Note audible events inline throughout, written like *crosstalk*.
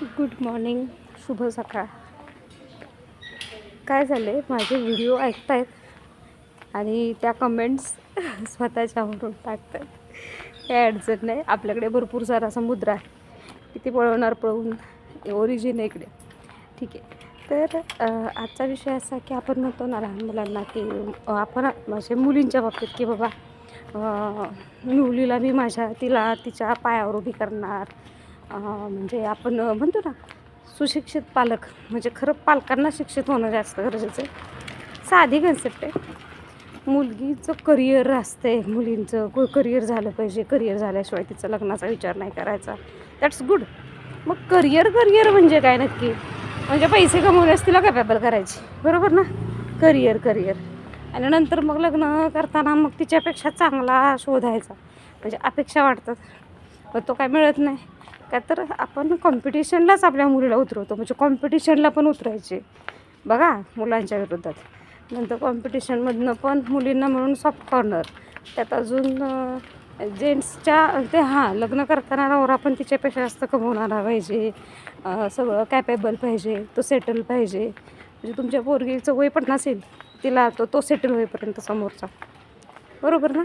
Good morning शुभ सकाळ. काय झालं आहे माझे व्हिडिओ ऐकतायत आणि त्या कमेंट्स स्वतःच्यावरून टाकतात. काय अडचण नाही. आपल्याकडे भरपूर सारा समुद्र आहे. किती पळवणार पळवून? ओरिजिन इकडे. ठीक आहे. तर आजचा विषय असा की आपण म्हणतो ना लहान मुलांना की आपण माझे मुलींच्या बाबतीत की बाबा मुलीला मी माझ्या तिला तिच्या पायावर उभी करणार. म्हणजे आपण म्हणतो ना सुशिक्षित पालक म्हणजे खरं पालकांना शिक्षित होणं जास्त गरजेचं आहे. साधी कन्सेप्ट आहे. मुलगीचं करिअर असते मुलींचं करिअर झालं पाहिजे करिअर झाल्याशिवाय तिचं लग्नाचा विचार नाही करायचा. दॅट्स गुड मग करिअर करिअर म्हणजे काय नक्की? म्हणजे पैसे कमवण्यास तिला कॅपेबल करायची? बरोबर ना? करिअर करिअर आणि नंतर मग लग्न करताना मग तिच्यापेक्षा चांगला शोधायचा. म्हणजे अपेक्षा वाटतात पण तो काय मिळत नाही. का तर आपण कॉम्पिटिशनलाच आपल्या मुलीला उतरवतो. म्हणजे कॉम्पिटिशनला पण उतरायचे. बघा मुलांच्या विरोधात. नंतर कॉम्पिटिशनमधनं पण मुलींना म्हणून सॉफ्ट कॉर्नर त्यात अजून जेंट्सच्या ते हां लग्न करताना नवरा पण तिच्यापेक्षा जास्त कमवणारा पाहिजे. सगळं कॅपेबल पाहिजे तो सेटल पाहिजे. म्हणजे तुमच्या पोरगीचं वय पण नसेल तिला तो तो सेटल होईपर्यंत समोरचा. बरोबर ना?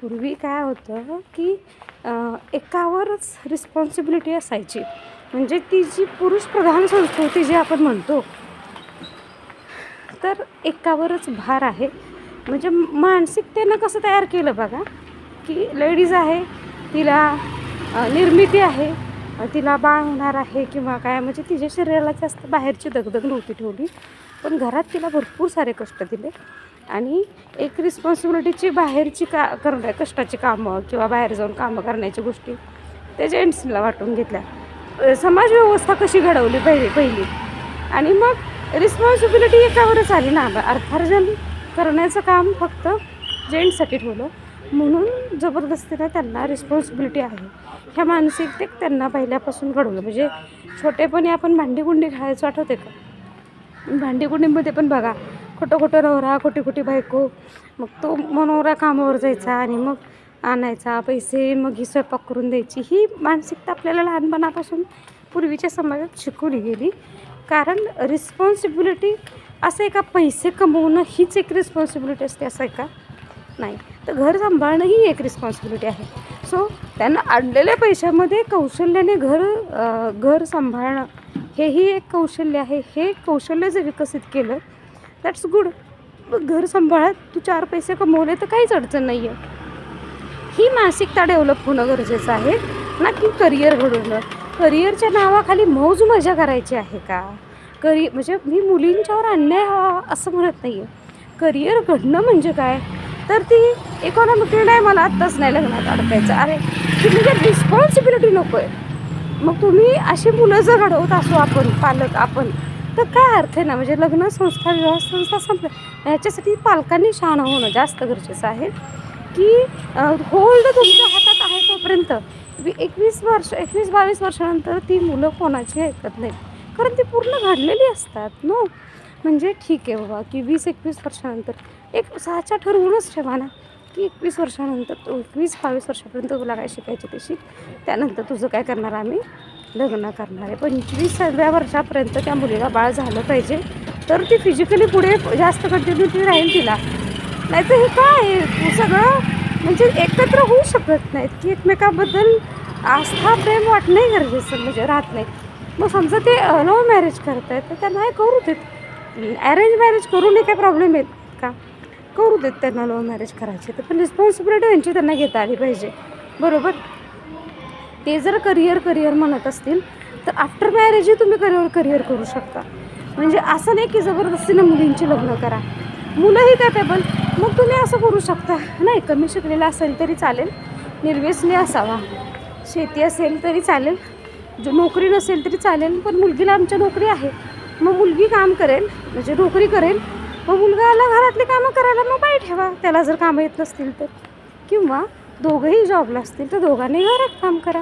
पूर्वी काय होतं की एकावरच रिस्पॉन्सिबिलिटी असायची. म्हणजे ती जी पुरुष प्रधान संस्कृती जी आपण म्हणतो तर एकावरच भार आहे. म्हणजे मानसिकतेनं कसं तयार केलं बघा की लेडीज आहे तिला निर्मिती आहे तिला बाळ होणार आहे किंवा काय म्हणजे तिच्या शरीराला जास्त बाहेरची दगदग नव्हती ठेवली पण घरात तिला भरपूर सारे कष्ट दिले. आणि एक रिस्पॉन्सिबिलिटीची बाहेरची का करण्या कष्टाची कामं किंवा बाहेर जाऊन कामं करण्याच्या गोष्टी त्या जेंट्सला वाटून घेतल्या. समाज व्यवस्था कशी घडवली पहिली पहिली? आणि मग रिस्पॉन्सिबिलिटी एकावरच आली ना अर्थार्जन करण्याचं काम फक्त जेंट्ससाठी ठेवलं. म्हणून जबरदस्तीने त्यांना रिस्पॉन्सिबिलिटी आहे. ह्या मानसिकतेत त्यांना पहिल्यापासून घडवलं. म्हणजे छोटेपणी आपण भांडीगुंडी खायचं आठवते का? भांडीगुंडीमध्ये पण बघा खोटं खोटं नवरा खोटी खोटी बायको. मग तो मनोरा कामावर जायचा आणि मग आणायचा पैसे मग ही स्वयंपाक करून द्यायची. ही मानसिकता आपल्याला लहानपणापासून पूर्वीच्या समाजात शिकवली गेली. कारण रिस्पॉन्सिबिलिटी असं आहे का? पैसे कमवणं हीच एक रिस्पॉन्सिबिलिटी असते असं आहे का? नाही. तर घर सांभाळणं ही एक रिस्पॉन्सिबिलिटी आहे. सो त्यांना आणलेल्या पैशामध्ये कौशल्याने घर घर सांभाळणं हेही एक कौशल्य आहे. हे कौशल्य जर विकसित केलं दॅट्स गुड घर सांभाळत. तू चार पैसे कमवले तर काहीच अडचण नाही आहे ही मानसिकता डेव्हलप होणं गरजेचं आहे. ना की करिअर घडवणं. करिअरच्या नावाखाली मौज मजा करायची आहे का? करि म्हणजे मी मुलींच्यावर अन्याय हवा असं म्हणत नाही आहे करिअर घडणं म्हणजे काय? तर ती इकॉनॉमिक नाही मला आत्ताच नाही लग्नात अडकायचं. अरे ती म्हणजे रिस्पॉन्सिबिलिटी नको आहे मग तुम्ही अशी मुलं जर घडवत असू आपण पालक आपण तर काय अर्थ आहे ना? म्हणजे लग्न संस्था विवाह संस्था संपल्या याच्यासाठी पालकांनी शहाणं होणं जास्त गरजेचं आहे. की होल्ड तुमच्या हातात आहे तोपर्यंत. वी- एकवीस वर्ष एकवीस बावीस वर्षानंतर ती मुलं कोणाची ऐकत नाही कारण ती पूर्ण घडलेली असतात नो? म्हणजे ठीक आहे बाबा की वीस एकवीस वर्षानंतर. एक सहाच्या ठरवूनच ठेवा ना की एकवीस वर्षानंतर तू एकवीस बावीस वर्षापर्यंत तुला काय शिकायचे ते शिक. त्यानंतर तुझं काय करणार आम्ही? लग्न करणार. आहे पंचवीसाव्या वर्षापर्यंत त्या मुलीला बाळ झालं पाहिजे. तर ती फिजिकली पुढे जास्त कंटिन्युटी राहील तिला. नाही तर हे काय? आहे? सगळं म्हणजे एकत्र होऊ शकत नाहीत. की एकमेकाबद्दल आस्था प्रेम वाटणंही गरजेचं म्हणजे राहत नाही. मग समजा ते लव्ह मॅरेज करत आहेत तर त्यांना हे करू देत. अरेंज मॅरेज करूनही काही प्रॉब्लेम येत का? करू देत त्यांना लव्ह मॅरेज करायचे. तर पण रिस्पॉन्सिबिलिटी त्यांची त्यांना घेता आली पाहिजे. बरोबर? ते जर करिअर करिअर म्हणत असतील तर आफ्टर मॅरेजही तुम्ही करिअर करिअर करू शकता. म्हणजे असं नाही की जबरदस्तीनं मुलींची लग्न करा. मुलंही कॅपेबल मग तुम्ही असं करू शकता. नाही कमी शिकलेला असेल तरी चालेल. निर्व्यसनी असावा. शेती असेल तरी चालेल. जो नोकरी नसेल तरी चालेल. पण मुलगीला आमच्या नोकरी आहे. मग मुलगी काम करेल म्हणजे नोकरी करेल. मग मुलगाला घरातली कामं करायला मग बाय ठेवा. त्याला जर कामं येत नसतील तर. किंवा दोघंही जॉबला असतील तर दोघांनी घरात काम करा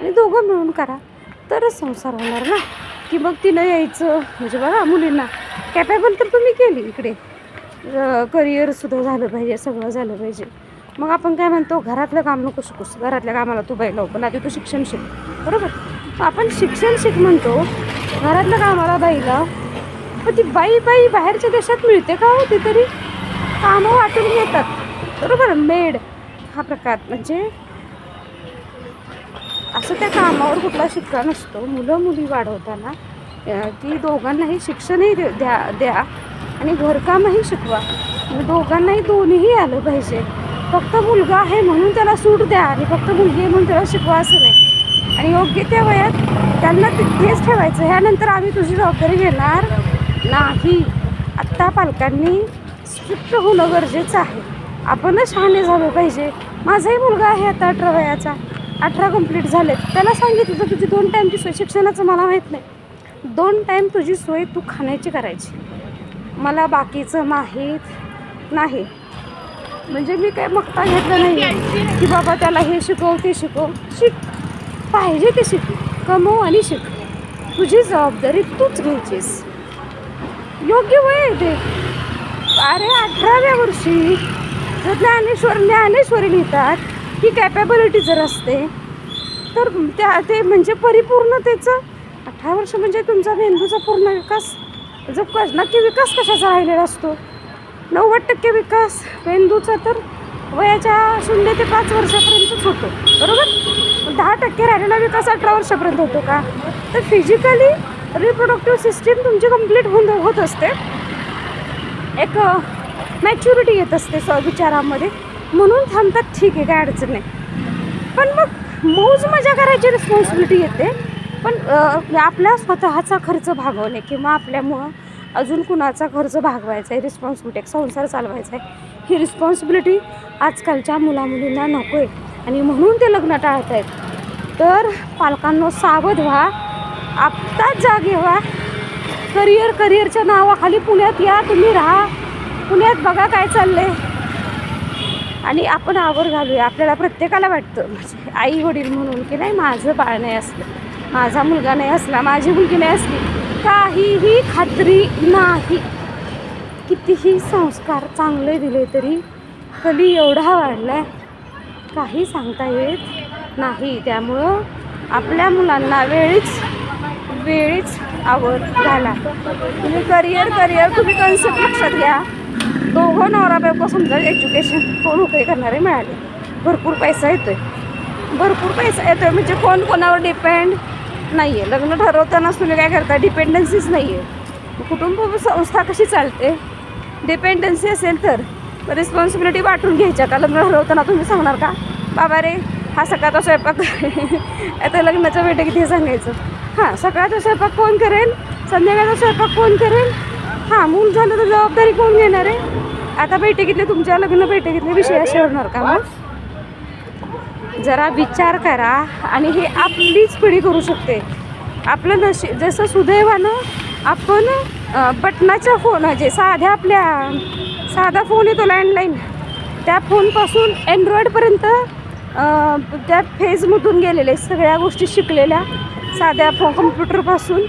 आणि दोघं मिळून करा. तरच संसार होणार ना? की मग तिनं यायचं? म्हणजे बघा मुलींना कॅपेबल तर तुम्ही केली इकडे. करिअरसुद्धा झालं पाहिजे सगळं झालं पाहिजे. मग आपण काय म्हणतो घरातलं काम नको शिकूस. घरातल्या कामाला तू बाई लाव पण आधी तू शिक्षण शिक. बरोबर? आपण शिक्षण शिक म्हणतो घरातलं कामाला बाईला पण ती बाई बाई बाहेरच्या देशात मिळते का होती तरी? कामं वाटून घेतात. बरोबर? मेड. हा प्रकार म्हणजे असं त्या कामावर कुठला शिक्का नसतो. मुलं मुली वाढवताना ती दोघांनाही शिक्षणही दे- द्या द्या आणि घरकामही शिकवा. मग दोघांनाही दोन्हीही आलं पाहिजे. फक्त मुलगा आहे म्हणून त्याला सूट द्या आणि फक्त मुलगी आहे म्हणून त्याला शिकवा असं नाही. आणि योग्य त्या वयात त्यांना तिथेच ठेवायचं. ह्यानंतर आम्ही तुझी जबाबदारी घेणार नाही. आत्ता पालकांनी स्ट्रिक्ट होणं गरजेचं आहे. आपणच शहाणे झालो पाहिजे. माझाही मुलगा आहे आता अठरा वयाचा. अठरा कंप्लीट झाले त्याला सांगितलं तर तुझी दोन टाईमची सोय शिक्षणाचं मला माहीत नाही. दोन टाईम तुझी सोय तू खाण्याची करायची. मला बाकीचं माहीत नाही. म्हणजे मी काय मगता घेतलं नाही की बाबा त्याला हे शिकव ते शिकव. शिक. पाहिजे ते शिक. कमव आणि शिक. तुझी जबाबदारी तूच घ्यायचीस. योग्य वय आहे ते. अरे अठराव्या वर्षी. जर ज्ञानेश्वर ज्ञानेश्वरी लिहितात ही कॅपॅबिलिटी जर असते तर त्या ते म्हणजे परिपूर्णतेचं अठरा वर्ष म्हणजे तुमचा मेंदूचा पूर्ण विकास जो कस नक्की विकास कशाचा राहिलेला असतो? नव्वद टक्के विकास मेंदूचा तर वयाच्या शून्य ते पाच वर्षापर्यंतच होतो बरोबर? दहा टक्के राहिलेला विकास अठरा वर्षापर्यंत होतो का? तर फिजिकली रिप्रोडक्टिव्ह सिस्टीम तुमची कंप्लीट होऊन होत असते. एक मॅच्युरिटी येत असते स विचारामध्ये. म्हणून थांबतात ठीक आहे काय अडचण नाही. पण मग मौज मजा करायची रिस्पॉन्सिबिलिटी येते. पण आपल्या आपला स्वतःचा खर्च भागवणे किंवा आपल्यामुळं अजून कुणाचा खर्च भागवायचा आहे रिस्पॉन्सिबिलिटी संसार चालवायचा आहे ही रिस्पॉन्सिबिलिटी आजकालच्या मुलामुलींना नको आहे आणि म्हणून ते लग्न टाळत आहेत. तर पालकांनो सावध व्हा. आत्ताच जागे व्हा. करिअर करिअरच्या नावाखाली पुण्यात या तुम्ही राहा. पुण्यात बघा काय चाललंय. आणि आपण आवर घालूया. आपल्याला प्रत्येकाला वाटतं. म्हणजे आई वडील म्हणून की नाही माझं बाळ नाही असलं माझा मुलगा नाही असला माझी मुलगी नाही असली काहीही खात्री नाही. कितीही संस्कार चांगले दिले तरी कली एवढा वाढला आहे काही सांगता येत नाही. त्यामुळं आपल्या मुलांना वेळीच वेळीच आवड घाला. तुम्ही करिअर करिअर तुम्ही कन्सेप्ट लक्षात घ्या. दोघं हो नवरा बायको समजा एज्युकेशन कोण नोकरी करणारे मिळाले. भरपूर पैसा येतोय. भरपूर पैसा येतोय म्हणजे कोण कोणावर डिपेंड नाही आहे लग्न ठरवतानाच तुम्ही काय करता? डिपेंडन्सीच नाही आहे कुटुंब संस्था कशी चालते? डिपेंडन्सी असेल तर रिस्पॉन्सिबिलिटी वाटून घ्यायच्या का? लग्न ठरवताना तुम्ही सांगणार का? बाबा रे हा सकाळचा स्वयंपाक *laughs* आता लग्नाच्या बैठकीत हे सांगायचं. हां सकाळचा स्वयंपाक कोण करेल? संध्याकाळचा स्वयंपाक कोण करेल? हां मूल झालं तर जबाबदारी कोण घेणार आहे? आता बैठकीतले तुमच्या लग्न बैठकीतले विषय असे होणार का मग? जरा विचार करा आणि हे आपलीच पिढी करू शकते. आपलं नशी जसं सुदैवानं आपण बटनाच्या फोन जे म्हणजे साध्या आपल्या साधा फोन येतो लँडलाईन त्या फोनपासून अँड्रॉईडपर्यंत त्या फेजमधून गेलेले सगळ्या गोष्टी शिकलेल्या. साध्या फो कम्प्युटरपासून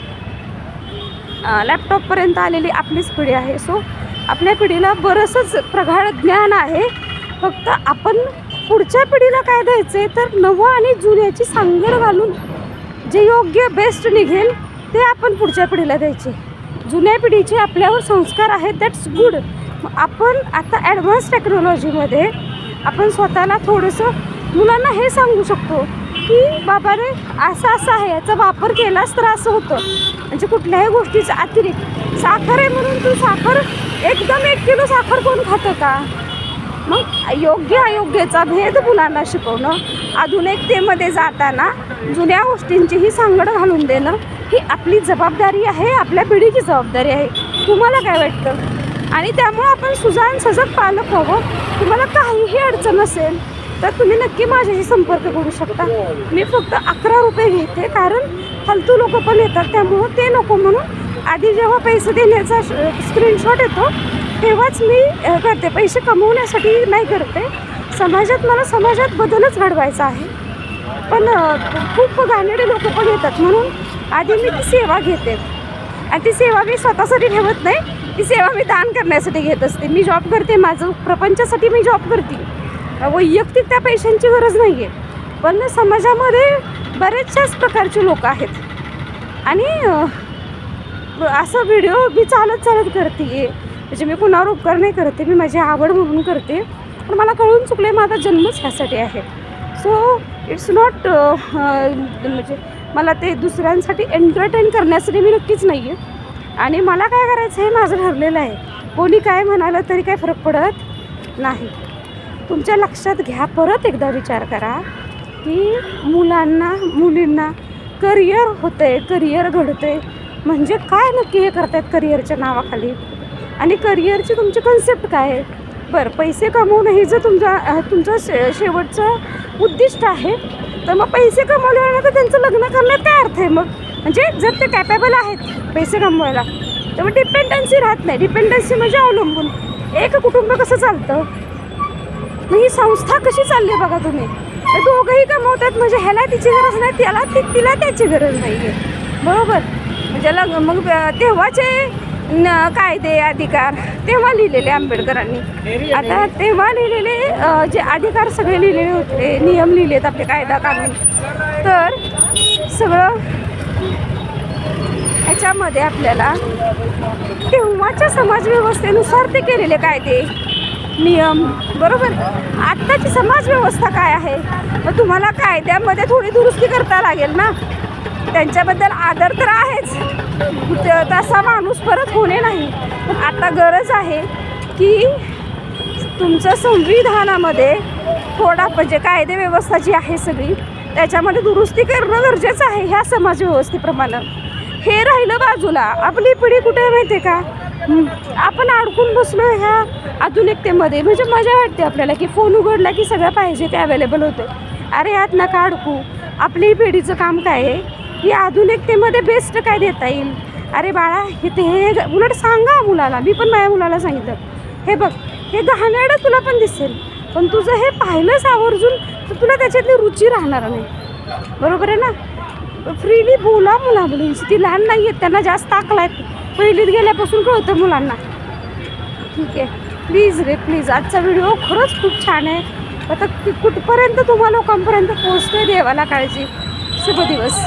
लॅपटॉपपर्यंत आलेली आपलीच पिढी आहे. सो आपल्या पिढीला बरंचंच प्रगाढ ज्ञान आहे. फक्त आपण पुढच्या पिढीला काय द्यायचं आहे तर नवं आणि जुन्याची सांगड घालून जे योग्य बेस्ट निघेल ते आपण पुढच्या पिढीला द्यायचे. जुन्या पिढीचे आपल्यावर संस्कार आहेत दॅट्स गुड आपण आता ॲडव्हान्स टेक्नॉलॉजीमध्ये आपण स्वतःला थोडंसं मुलांना हे सांगू शकतो की बाबा रे असं असं आहे याचा वापर केलाच तर असं होतं. म्हणजे कुठल्याही गोष्टीचा अतिरिक्त. साखर आहे म्हणून तू साखर एकदम एक किलो साखर कोण खातं का? मग योग्य अयोग्याचा भेद मुलांना शिकवणं आधुनिकतेमध्ये जाताना जुन्या गोष्टींचीही सांगड घालून देणं ही आपली जबाबदारी आहे आपल्या पिढीची जबाबदारी आहे. तुम्हाला काय वाटतं? आणि त्यामुळं आपण सुजान सजग पालक हवं तुम्हाला काहीही अडचण असेल तर तुम्ही नक्की माझ्याशी संपर्क करू शकता. मी फक्त अकरा रुपये घेते कारण फालतू लोक पण येतात त्यामुळं ते नको म्हणून आधी जेव्हा पैसे देण्याचा स्क्रीनशॉट येतो तेव्हाच मी करते. पैसे कमवण्यासाठी नाही करते. समाजात मला समाजात बदलच घडवायचा आहे. पण खूप घाणेरडे लोक पण येतात म्हणून आधी मी ती सेवा घेते. आणि ती सेवा मी स्वतःसाठी ठेवत नाही. ती सेवा मी दान करण्यासाठी घेत असते. मी जॉब करते माझं प्रपंचासाठी मी जॉब करते. वैयक्तिक त्या पैशांची गरज नाही आहे पण समाजामध्ये बरेचशाच प्रकारचे लोक आहेत. आणि असं व्हिडिओ मी चालत चालत करते आहे म्हणजे मी कुणावर उपकार नाही करते मी माझी आवड म्हणून करते पण मला कळून चुकले माझा जन्मच ह्यासाठी आहे. सो इट्स नॉट म्हणजे मला ते दुसऱ्यांसाठी एंटरटेन करण्यासाठी मी नक्कीच नाही आहे आणि मला काय करायचं हे माझं ठरलेलं आहे. कोणी काय म्हणालं तरी काय फरक पडत नाही. तुमच्या लक्षात घ्या परत एकदा विचार करा की मुलांना मुलींना करिअर होते करिअर घडते म्हणजे काय नक्की हे करतायत करिअरच्या नावाखाली? आणि करिअरची तुमची कन्सेप्ट काय आहे? बरं पैसे कमवणं हे जर तुमचा तुमचं शे शेवटचं उद्दिष्ट आहे तर मग पैसे कमवल्यावर तर त्यांचं लग्न करण्यात काय अर्थ आहे मग? म्हणजे जर ते कॅपेबल आहेत पैसे कमवायला तर मग डिपेंडन्सी राहत नाही. डिपेंडन्सी म्हणजे अवलंबून. एक कुटुंब कसं चालतं? मग ही संस्था कशी चालली आहे बघा तुम्ही? दोघंही कमवतात म्हणजे ह्याला तिची गरज नाही त्याला ती तिला त्याची गरज नाही आहे बरोबर? म्हणजे लग मग तेव्हाचे न कायदे अधिकार तेव्हा लिहिलेले आंबेडकरांनी. आता तेव्हा लिहिलेले जे अधिकार सगळे लिहिलेले होते नियम लिहिलेत आपले कायदा कानून. तर सगळं ह्याच्यामध्ये आपल्याला तेव्हाच्या समाजव्यवस्थेनुसार ते केलेले कायदे. नियम बरोबर. आत्ताची समाजव्यवस्था काय आहे? मग तुम्हाला कायद्यामध्ये थोडी दुरुस्ती करता लागेल ना? त्यांच्याबद्दल आदर तर आहेच. तसा माणूस परत होणे नाही. पण आता गरज आहे की तुमचं संविधानामध्ये थोडा म्हणजे कायदे व्यवस्था जी आहे सगळी त्याच्यामध्ये दुरुस्ती करणं गरजेचं आहे ह्या समाजव्यवस्थेप्रमाणे. हे राहिलं बाजूला. आपली पिढी कुठे माहिती आहे का? आपण अडकून बसलो ह्या आधुनिकतेमध्ये. म्हणजे मजा वाटते आपल्याला की फोन उघडला की सगळं पाहिजे ते अवेलेबल होतं. अरे यात नका अडकू. आपली पिढीचं काम काय आहे? की आधुनिकतेमध्ये बेस्ट काय देता येईल? अरे बाळा हे ते हे उलट सांगा मुलाला. मी पण माझ्या मुलाला सांगितलं. हे बघ हे घाणेरडं तुला पण दिसेल. पण तुझं हे पाहिलंच आवर्जून तर तुला त्याच्यातली रुची राहणार नाही. बरोबर आहे ना? फ्रीली बोला मुला मुलींशी ती लहान नाही आहेत त्यांना जास्त अकल आहेत पहिलीत गेल्यापासून कळतं मुलांना. ठीक आहे. प्लीज रे प्लीज आजचा व्हिडिओ खरंच खूप छान आहे. आता कुठपर्यंत तुम्हा लोकांपर्यंत पोहोचतोय देवाला काळजी? शुभ दिवस.